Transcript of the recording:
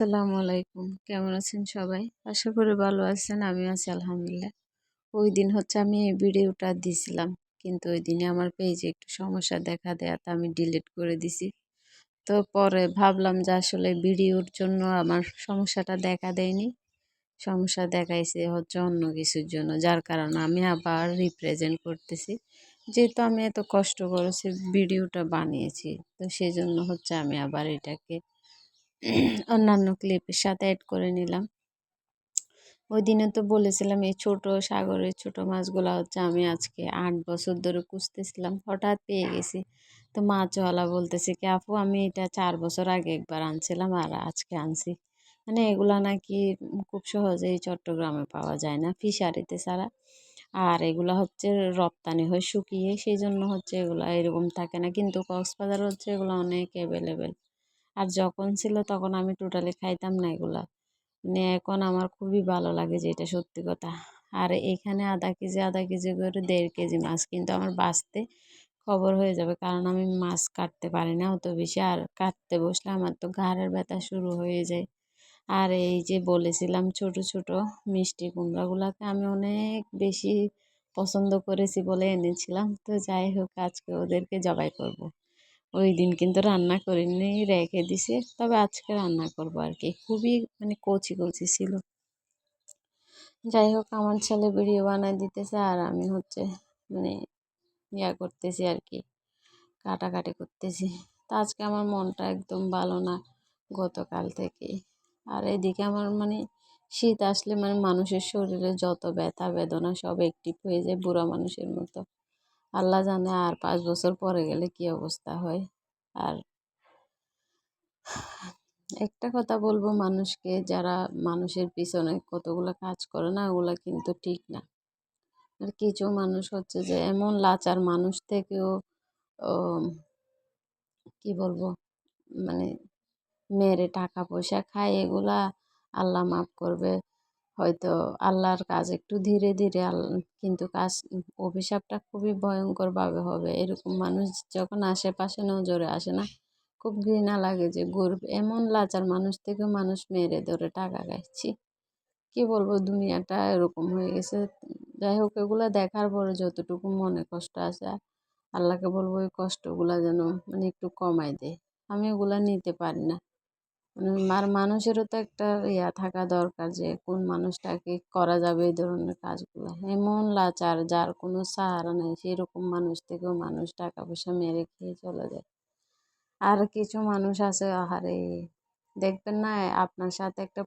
আসসালামু আলাইকুম। কেমন আছেন সবাই? আশা করি ভালো আছেন আমি আছি আলহামদুলিল্লাহ। ওই দিন হচ্ছে আমি এই ভিডিওটা দিছিলাম, কিন্তু ওই দিনে আমার পেজে একটু সমস্যা দেখা দেয়াতে আমি ডিলিট করে দিছি। তো পরে ভাবলাম যে আসলে ভিডিওর জন্য আমার সমস্যাটা দেখা দেয়নি। সমস্যা দেখাইছে হচ্ছে অন্য কিছুর জন্য, যার কারণে আমি আবার রিপ্রেজেন্ট করতেছি। যেহেতু আমি এত কষ্ট করেছি ভিডিওটা বানিয়েছি, তো সেজন্য হচ্ছে আমি আবার এটাকে অন্যান্য ক্লিপের সাথে অ্যাড করে নিলাম। ওই দিনে তো বলেছিলাম এই ছোট সাগরের ছোট মাছগুলো হচ্ছে আমি আজকে আট বছর ধরে খুঁজতেছিলাম হঠাৎ পেয়ে গেছি। তো মাছওয়ালা বলতেছে কি আপু আমি এটা চার বছর আগে একবার আনছিলাম আর আজকে আনছি। মানে এগুলা নাকি খুব সহজেই চট্টগ্রামে পাওয়া যায় না ফিশারিতে ছাড়া। আর এগুলা হচ্ছে রপ্তানি হয় শুকিয়ে সেই জন্য হচ্ছে এগুলো এরকম থাকে না। কিন্তু কক্সবাজার হচ্ছে এগুলো অনেক অ্যাভেলেবেল আর যখন ছিল তখন আমি টোটালি খাইতাম না এগুলা। মানে এখন আমার খুবই ভালো লাগে যেটা সত্যি কথা। আর এখানে আধা কেজি আধা কেজি করে দেড় কেজি মাছ, কিন্তু আমার বাঁচতে খবর হয়ে যাবে, কারণ আমি মাছ কাটতে পারি না অত বেশি। আর কাটতে বসলে আমার তো ঘাড়ের ব্যথা শুরু হয়ে যায়। আর এই যে বলেছিলাম ছোট ছোট মিষ্টি কুমড়াগুলোকে আমি অনেক বেশি পছন্দ করেছি বলে এনেছিলাম। তো যাই হোক, আজকে ওদেরকে জবাই করব। ওই দিন কিন্তু রান্না করিনি রেখে দিছি। তবে আজকে রান্না করব আর কি খুবই মানে কচি কচি ছিল। যাই হোক, আমার ছেলে ভিডিও বানায় দিতেছে আর আমি হচ্ছে মানে ইয়া করতেছি আর কি কাটাকাটি করতেছি। তা আজকে আমার মনটা একদম ভালো না গতকাল থেকে। আর এদিকে আমার মানে শীত আসলে মানে মানুষের শরীরে যত ব্যথা, বেদনা সব অ্যাক্টিভ হয়ে যায় বুড়া মানুষের মতো। আল্লাহ জানে আর পাঁচ বছর পরে গেলে কি অবস্থা হয়। আর একটা কথা বলব মানুষকে, যারা মানুষের পিছনে কতগুলো কাজ করে না, ওগুলো কিন্তু ঠিক না। আর কিছু মানুষ হচ্ছে যে এমন লাচার মানুষ থেকেও কি বলব মানে মেরে টাকা পয়সা খায়, এগুলা আল্লাহ মাফ করবে। হয়তো আল্লাহর কাজ একটু ধীরে ধীরে কিন্তু কাজ, অভিশাপটা খুবই ভয়ঙ্করভাবে হবে। এরকম মানুষ যখন আশেপাশে নজরে আসে না, খুব ঘৃণা লাগে যে গরিব এমন লাচার মানুষ থেকে মানুষ মেরে ধরে টাকা খাচ্ছি কী বলব, দুনিয়াটা এরকম হয়ে গেছে। যাই হোক, এগুলো দেখার পরে যতটুকু মনে কষ্ট আছে, আল্লাহকে বলব ওই কষ্টগুলো যেন মানে একটু কমাই দেয়। আমি ওগুলো নিতে পারি না। আর মানুষেরও তো একটা ইয়া থাকা দরকার যে, কোন মানুষটাকে করা যাবে এই ধরনের কাজগুলো। এমন লাচার, যার কোনো সাহারা নেই, সেরকম মানুষ থেকেও মানুষ টাকা পয়সা মেরে খেয়ে চলে যায়। আর কিছু মানুষ আছে, আহারে! দেখবেন না, আপনার সাথে একটা